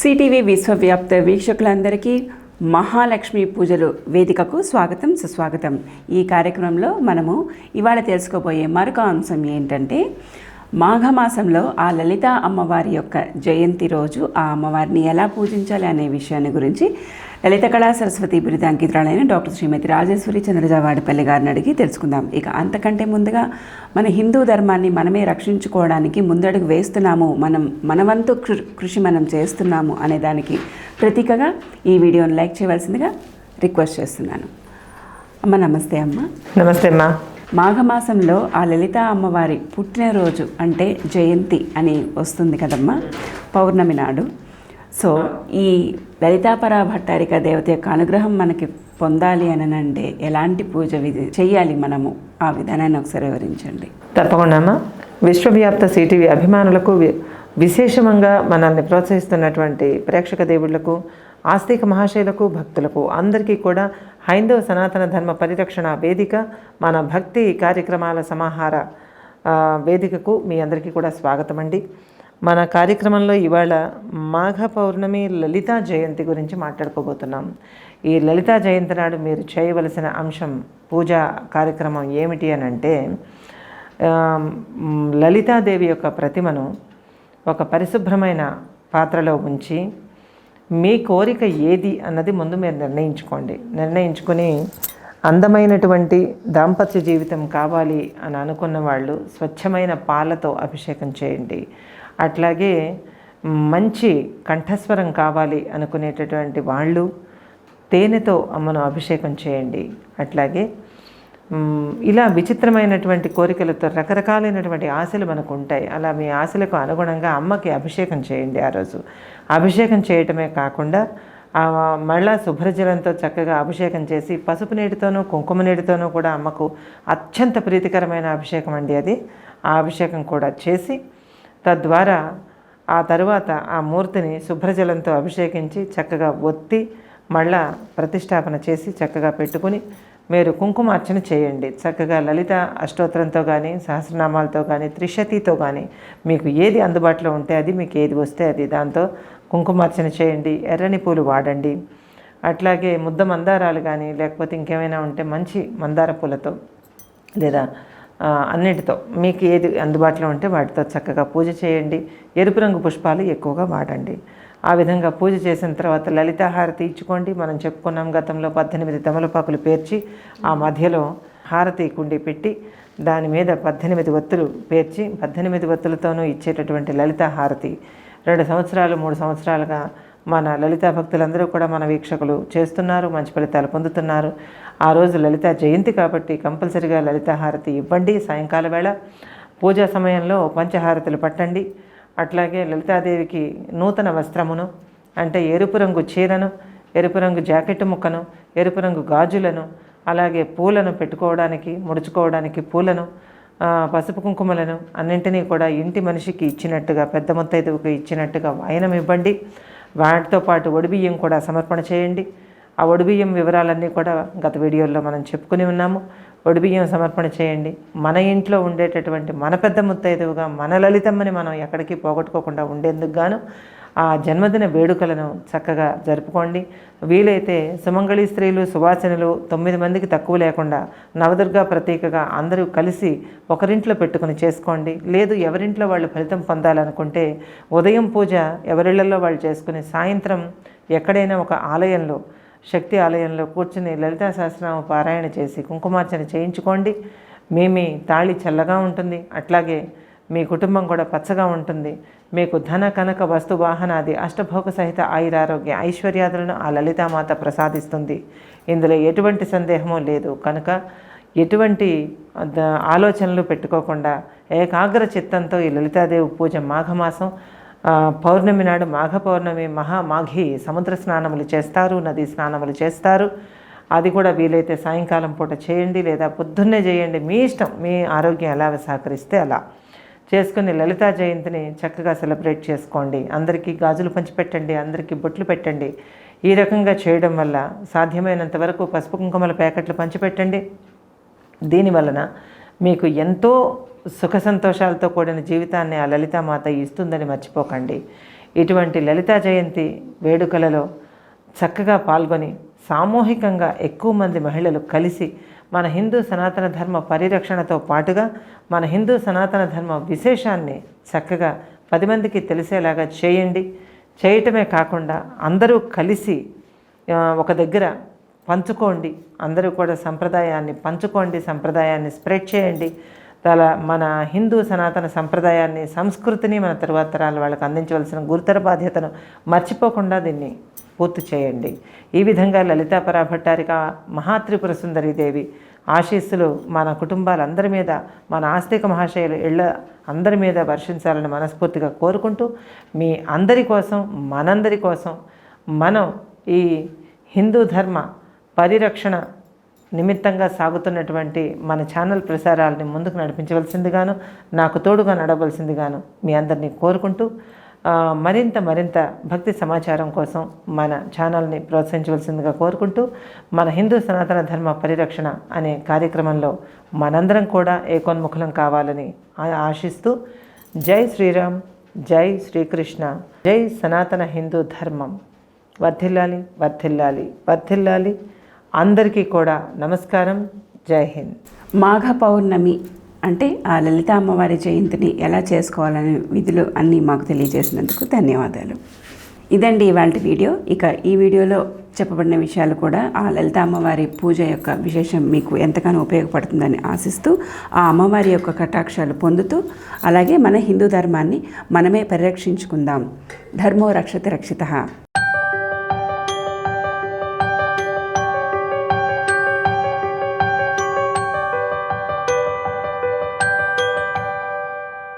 CTV విశ్వవ్యాప్త వీక్షకులందరికీ మహాలక్ష్మి పూజలు వేదికకు స్వాగతం సుస్వాగతం. ఈ కార్యక్రమంలో మనము ఇవాళ తెలుసుకోబోయే మరొక అంశం ఏంటంటే మాఘమాసంలో ఆ లలిత అమ్మవారి యొక్క జయంతి రోజు ఆ అమ్మవారిని ఎలా పూజించాలి అనే విషయాన్ని గురించి లలిత కళా సరస్వతి బిరుదాంకితురాలైన డాక్టర్ శ్రీమతి రాజేశ్వరి చంద్రజావాడిపల్లి గారిని అడిగి తెలుసుకుందాం. ఇక అంతకంటే ముందుగా మన హిందూ ధర్మాన్ని మనమే రక్షించుకోవడానికి ముందడుగు వేస్తున్నాము. మనం మనవంతు కృషి మనం చేస్తున్నాము అనే దానికి ప్రతీకగా ఈ వీడియోని లైక్ చేయవలసిందిగా రిక్వెస్ట్ చేస్తున్నాను. అమ్మ నమస్తే అమ్మ. నమస్తే అమ్మా. మాఘమాసంలో ఆ లలిత అమ్మవారి పుట్టినరోజు అంటే జయంతి అని వస్తుంది కదమ్మా. పౌర్ణమి నాడు. సో ఈ లలితాపర భట్టారిక దేవత యొక్క అనుగ్రహం మనకి పొందాలి అని అంటే ఎలాంటి పూజ విధి చేయాలి మనము ఆ విధానాన్ని ఒకసారి వివరించండి. తప్పకుండా విశ్వవ్యాప్త సిటీవీ అభిమానులకు వి- విశేషంగా మనల్ని ప్రోత్సహిస్తున్నటువంటి ప్రేక్షక దేవుళ్ళకు ఆస్తిక మహాశయులకు భక్తులకు అందరికీ కూడా హైందవ సనాతన ధర్మ పరిరక్షణ వేదిక మన భక్తి కార్యక్రమాల సమాహార వేదికకు మీ అందరికీ కూడా స్వాగతం అండి మన కార్యక్రమంలో ఇవాళ మాఘ పౌర్ణమి లలితా జయంతి గురించి మాట్లాడుకోబోతున్నాం. ఈ లలితా జయంతి నాడు మీరు చేయవలసిన అంశం పూజా కార్యక్రమం ఏమిటి అని అంటే లలితాదేవి యొక్క ప్రతిమను ఒక పరిశుభ్రమైన పాత్రలో ఉంచి మీ కోరిక ఏది అన్నది ముందు మీరు నిర్ణయించుకోండి. నిర్ణయించుకుని అందమైనటువంటి దాంపత్య జీవితం కావాలి అని అనుకున్న వాళ్ళు స్వచ్ఛమైన పాలతో అభిషేకం చేయండి. అట్లాగే మంచి కంఠస్వరం కావాలి అనుకునేటటువంటి వాళ్ళు తేనెతో అమ్మను అభిషేకం చేయండి. అట్లాగే ఇలా విచిత్రమైనటువంటి కోరికలతో రకరకాలైనటువంటి ఆశలు మనకు ఉంటాయి అలా మీ ఆశలకు అనుగుణంగా అమ్మకి అభిషేకం చేయండి ఆ రోజు. అభిషేకం చేయటమే కాకుండా మళ్ళా శుభ్రజలంతో చక్కగా అభిషేకం చేసి పసుపు నీటితోనూ కుంకుమ నీటితోనూ కూడా అమ్మకు అత్యంత ప్రీతికరమైన అభిషేకం అండి అది. ఆ అభిషేకం కూడా చేసి తద్వారా ఆ తరువాత ఆ మూర్తిని శుభ్రజలంతో అభిషేకించి చక్కగా ఒత్తి మళ్ళా ప్రతిష్టాపన చేసి చక్కగా పెట్టుకుని మీరు కుంకుమార్చన చేయండి. చక్కగా లలిత అష్టోత్తరంతో కానీ సహస్రనామాలతో కానీ త్రిశతితో కానీ మీకు ఏది అందుబాటులో ఉంటే అది మీకు ఏది వస్తే అది దాంతో కుంకుమార్చన చేయండి. ఎర్రని పూలు వాడండి. అట్లాగే ముద్ద మందారాలు కానీ లేకపోతే ఇంకేమైనా ఉంటే మంచి మందార పూలతో లేదా అన్నిటితో మీకు ఏది అందుబాటులో ఉంటే వాటితో చక్కగా పూజ చేయండి. ఎరుపు రంగు పుష్పాలు ఎక్కువగా వాడండి. ఆ విధంగా పూజ చేసిన తర్వాత లలితాహారతి ఇచ్చుకోండి. మనం చెప్పుకున్నాం గతంలో పద్దెనిమిది తమలపాకులు పేర్చి ఆ మధ్యలో హారతి కుండి పెట్టి దాని మీద పద్దెనిమిది ఒత్తులు పేర్చి పద్దెనిమిది ఒత్తులతోనూ ఇచ్చేటటువంటి లలితాహారతి. రెండు సంవత్సరాలు మూడు సంవత్సరాలుగా మన లలితా భక్తులందరూ కూడా మన వీక్షకులు చేస్తున్నారు మంచి ఫలితాలు పొందుతున్నారు. ఆ రోజు లలిత జయంతి కాబట్టి కంపల్సరిగా లలితాహారతి ఇవ్వండి. సాయంకాల వేళ పూజా సమయంలో పంచహారతులు పట్టండి. అట్లాగే లలితాదేవికి నూతన వస్త్రమును అంటే ఎరుపు రంగు చీరను ఎరుపు రంగు జాకెట్ ముక్కను ఎరుపు రంగు గాజులను అలాగే పూలను పెట్టుకోవడానికి ముడుచుకోవడానికి పూలను పసుపు కుంకుమలను అన్నింటినీ కూడా ఇంటి మనిషికి ఇచ్చినట్టుగా పెద్ద ముత్తైదువుకి ఇచ్చినట్టుగా వాయనం ఇవ్వండి. వాటితో పాటు ఒడిబియ్యం కూడా సమర్పణ చేయండి. ఆ ఒడిబియ్యం వివరాలన్నీ కూడా గత వీడియోల్లో మనం చెప్పుకుని ఉన్నాము. ఒడిబియ్యం సమర్పణ చేయండి. మన ఇంట్లో ఉండేటటువంటి మన పెద్ద ముత్తైదువుగా మన లలితమ్మని మనం ఎక్కడికి పోగొట్టుకోకుండా ఉండేందుకు గాను ఆ జన్మదిన వేడుకలను చక్కగా జరుపుకోండి. వీలైతే సుమంగళి స్త్రీలు సువాసనలు తొమ్మిది మందికి తక్కువ లేకుండా నవదుర్గా ప్రతీకగా అందరూ కలిసి ఒకరింట్లో పెట్టుకుని చేసుకోండి. లేదు ఎవరింట్లో వాళ్ళు ఫలితం పొందాలనుకుంటే ఉదయం పూజ ఎవరిళ్ళలో వాళ్ళు చేసుకుని సాయంత్రం ఎక్కడైనా ఒక ఆలయంలో శక్తి ఆలయంలో కూర్చుని లలితా సహస్రనామ పారాయణ చేసి కుంకుమార్చన చేయించుకోండి. మేమి తాళి చల్లగా ఉంటుంది. అట్లాగే మీ కుటుంబం కూడా పచ్చగా ఉంటుంది. మీకు ధన కనక వస్తు వాహనాది అష్టభోగ సహిత ఆయురారోగ్య ఐశ్వర్యాదులను ఆ లలితామాత ప్రసాదిస్తుంది. ఇందులో ఎటువంటి సందేహము లేదు. కనుక ఎటువంటి ఆలోచనలు పెట్టుకోకుండా ఏకాగ్ర చిత్తంతో ఈ లలితాదేవి పూజ మాఘమాసం పౌర్ణమి నాడు మాఘ పౌర్ణమి మహామాఘి సముద్ర స్నానములు చేస్తారు నదీ స్నానములు చేస్తారు. అది కూడా వీలైతే సాయంకాలం పూట చేయండి లేదా పొద్దున్నే చేయండి. మీ ఇష్టం. మీ ఆరోగ్యం ఎలా సహకరిస్తే అలా. చేసుకుని లలితా జయంతిని చక్కగా సెలబ్రేట్ చేసుకోండి. అందరికీ గాజులు పంచిపెట్టండి అందరికీ బొట్లు పెట్టండి. ఈ రకంగా చేయడం వల్ల సాధ్యమైనంత వరకు పసుపు కుంకుమల ప్యాకెట్లు పంచిపెట్టండి. దీని వలన మీకు ఎంతో సుఖ సంతోషాలతో కూడిన జీవితాన్ని ఆ లలితామాత ఇస్తుందని మర్చిపోకండి. ఇటువంటి లలితా జయంతి వేడుకలలో చక్కగా పాల్గొని సామూహికంగా ఎక్కువ మంది మహిళలు కలిసి మన హిందూ సనాతన ధర్మ పరిరక్షణతో పాటుగా మన హిందూ సనాతన ధర్మ విశేషాన్ని చక్కగా పది మందికి తెలిసేలాగా చేయండి. చేయటమే కాకుండా అందరూ కలిసి ఒక దగ్గర పంచుకోండి. అందరూ కూడా సంప్రదాయాన్ని పంచుకోండి సంప్రదాయాన్ని స్ప్రెడ్ చేయండి. తల మన హిందూ సనాతన సంప్రదాయాన్ని సంస్కృతిని మన తరువాత తరాల వాళ్ళకి అందించవలసిన గురుతర బాధ్యతను మర్చిపోకుండా దీన్ని పూర్తి చేయండి. ఈ విధంగా లలితా పరాభట్టారిక మహాత్రిపుర సుందరి దేవి ఆశీస్సులు మన కుటుంబాలందరి మీద మన ఆస్తిక మహాశయులు ఇళ్ళ అందరి మీద వర్షించాలని మనస్ఫూర్తిగా కోరుకుంటూ మీ అందరి కోసం మనందరి కోసం మనం ఈ హిందూ ధర్మ పరిరక్షణ నిమిత్తంగా సాగుతున్నటువంటి మన ఛానల్ ప్రసారాలని ముందుకు నడిపించవలసిందిగాను నాకు తోడుగా నడవలసిందిగాను మీ అందరినీ కోరుకుంటూ మరింత మరింత భక్తి సమాచారం కోసం మన ఛానల్ని ప్రోత్సహించవలసిందిగా కోరుకుంటూ మన హిందూ సనాతన ధర్మ పరిరక్షణ అనే కార్యక్రమంలో మనందరం కూడా ఏకోన్ముఖులం కావాలని ఆశిస్తూ జై శ్రీరామ్ జై శ్రీకృష్ణ జై సనాతన హిందూ ధర్మం. వర్ధిల్లాలి వర్ధిల్లాలి వర్ధిల్లాలి. అందరికీ కూడా నమస్కారం. జై హింద్. మాఘ పౌర్ణమి అంటే ఆ లలిత అమ్మవారి జయంతిని ఎలా చేసుకోవాలనే విధులు అన్నీ మాకు తెలియజేసినందుకు ధన్యవాదాలు. ఇదండి ఇవాళ వీడియో. ఇక ఈ వీడియోలో చెప్పబడిన విషయాలు కూడా ఆ లలిత అమ్మవారి పూజ యొక్క విశేషం మీకు ఎంతగానో ఉపయోగపడుతుందని ఆశిస్తూ ఆ అమ్మవారి యొక్క కటాక్షాలు పొందుతూ అలాగే మన హిందూ ధర్మాన్ని మనమే పరిరక్షించుకుందాం. ధర్మో రక్షతి రక్షిత.